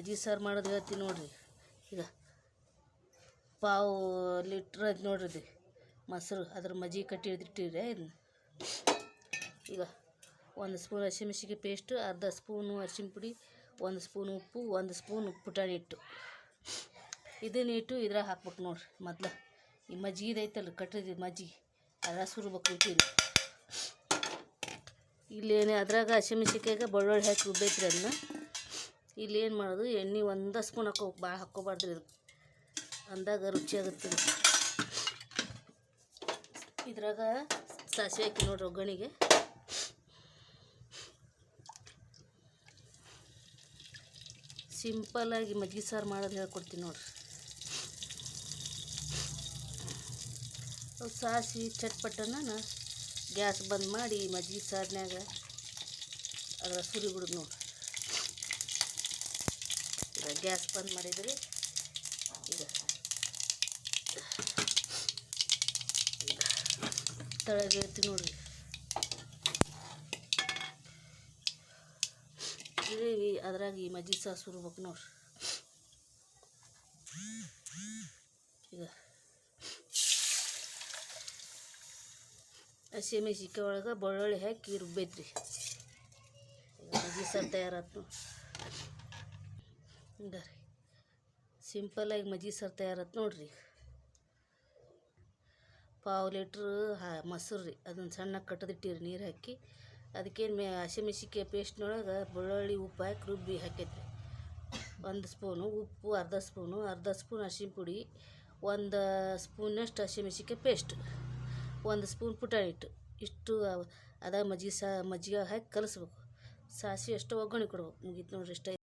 ಮಜ್ಜಿಗೆ ಸಾರು ಮಾಡೋದು ಹೇಳ್ತೀನಿ ನೋಡಿರಿ. ಈಗ ಪಾವು ಲೀಟ್ರ್ ಅದು ನೋಡಿರಿ ಮೊಸರು, ಅದ್ರ ಮಜ್ಜಿಗೆ ಕಟ್ಟಿ ಹಿಡಿದಿಟ್ಟಿವ್ರೆ ಇದನ್ನ. ಈಗ ಒಂದು ಸ್ಪೂನ್ ಹಸಿಮೆಣ್ಸಿಗೆ ಪೇಸ್ಟು ಅರ್ಧ ಸ್ಪೂನು ಅರಿಶಿನ ಪುಡಿ, ಒಂದು ಸ್ಪೂನ್ ಉಪ್ಪು, ಒಂದು ಸ್ಪೂನ್ ಪುಟಾಣಿ ಇಟ್ಟು ಇದನ್ನ ಇಟ್ಟು ಇದ್ರಾಗ ಹಾಕ್ಬೇಕು ನೋಡ್ರಿ. ಮೊದ್ಲು ಈ ಮಜ್ಜಿಗೆ ಐತಲ್ಲ ಕಟ್ಟಿದ ಮಜ್ಜಿಗೆ. ಅದ್ರ ಸುರ್ಬೇಕು ಇಟ್ಟಿರಿ ಇಲ್ಲೇನೇ ಅದ್ರಾಗ ಹಸಿಮೆಣ್ಸಿಕಾಯಿಗೆ ಬೆಳ್ಳುಳ್ಳಿ ಹಾಕಿ ರುಬ್ಬೈತ್ರಿ ಅದನ್ನ ಇಲ್ಲಿ ಏನು ಮಾಡೋದು? ಎಣ್ಣೆ ಒಂದು ಸ್ಪೂನ್ ಹಾಕೋ ಭಾಳ ಹಾಕ್ಕೋಬಾರ್ದ್ರಿ ಇದು. ಅಂದಾಗ ರುಚಿ ಇದು. ಇದ್ರಾಗ ಸಾಸಿವೆ ಹಾಕಿ ನೋಡ್ರಿ ಒಗ್ಗರಣೆಗೆ. ಸಿಂಪಲ್ಲಾಗಿ ಮಜ್ಜಿಗೆ ಸಾರು ಮಾಡೋದು ಹೇಳ್ಕೊಡ್ತೀನಿ ನೋಡ್ರಿ. ಅವು ಸಾಸಿ ಚಟ್ಪಟನ ಗ್ಯಾಸ್ ಬಂದ್ ಮಾಡಿ ಮಜ್ಜಿಗೆ ಸಾರಿನ್ಯಾಗ ಅದರ ಸುರಿ ಬಿಡೋದು ನೋಡ್ರಿ. ಗ್ಯಾಸ್ ಬಂದ್ ಮಾಡಿದ್ರಿ. ಈಗ ತಳಗೆ ಇರ್ತೀನಿ ನೋಡ್ರಿ ಗ್ರೇವಿ ಅದ್ರಾಗ ಈ ಮಜ್ಜಿ ಸಾಸ್ ಸುರ್ಬೇಕು ನೋಡ್ರಿ. ಈಗ ಹಸಿಮೆಣ್ಸಿಕಾಯಿ ಒಳಗೆ ಬೆಳ್ಳುಳ್ಳಿ ಹಾಕಿ ರುಬ್ಬೈತ್ರಿ ಮಜ್ಜಿ ಸಾರು ತಯಾರಾತು ಹಿಂಗ ರೀ ಸಿಂಪಲ್ಲಾಗಿ ಮಜ್ಜಿಗೆ ಸಾರು ತಯಾರತ್ತೆ ನೋಡ್ರಿ. ಪಾವು ಲೀಟ್ರ್ ಹಾ ಮೊಸರು ರೀ ಅದನ್ನು ಸಣ್ಣ ಕಟ್ಟದಿಟ್ಟಿರಿ ನೀರು ಹಾಕಿ. ಅದಕ್ಕೇನು ಮೇ ಹಸಿಮೆಣ್ಸಿಕಾಯಿ ಪೇಸ್ಟ್ನೊಳಗೆ ಬೆಳ್ಳುಳ್ಳಿ ಉಪ್ಪು ಹಾಕಿ ರುಬ್ಬಿ ಹಾಕೈತ್ರಿ ಒಂದು ಸ್ಪೂನು ಉಪ್ಪು, ಅರ್ಧ ಸ್ಪೂನು ಅರ್ಧ ಸ್ಪೂನ್ ಅರ್ಶಿನ ಪುಡಿ, ಒಂದು ಸ್ಪೂನಷ್ಟು ಹಸಿಮೆಣ್ಸಿಕಾಯಿ ಪೇಸ್ಟ್ ಒಂದು ಸ್ಪೂನ್ ಪುಟಾಣಿ ಹಿಟ್ಟು. ಇಷ್ಟು ಅದ ಮಜ್ಜಿಗೆ ಸಾ ಮಜ್ಜಿಗೆ ಹಾಕಿ ಕಲಿಸ್ಬೇಕು. ಸಾಸಿವೆ ಅಷ್ಟು ಒಗ್ಗರಣೆ ಕೊಡ್ಬೇಕು. ಮುಗೀತು ನೋಡ್ರಿ ಇಷ್ಟ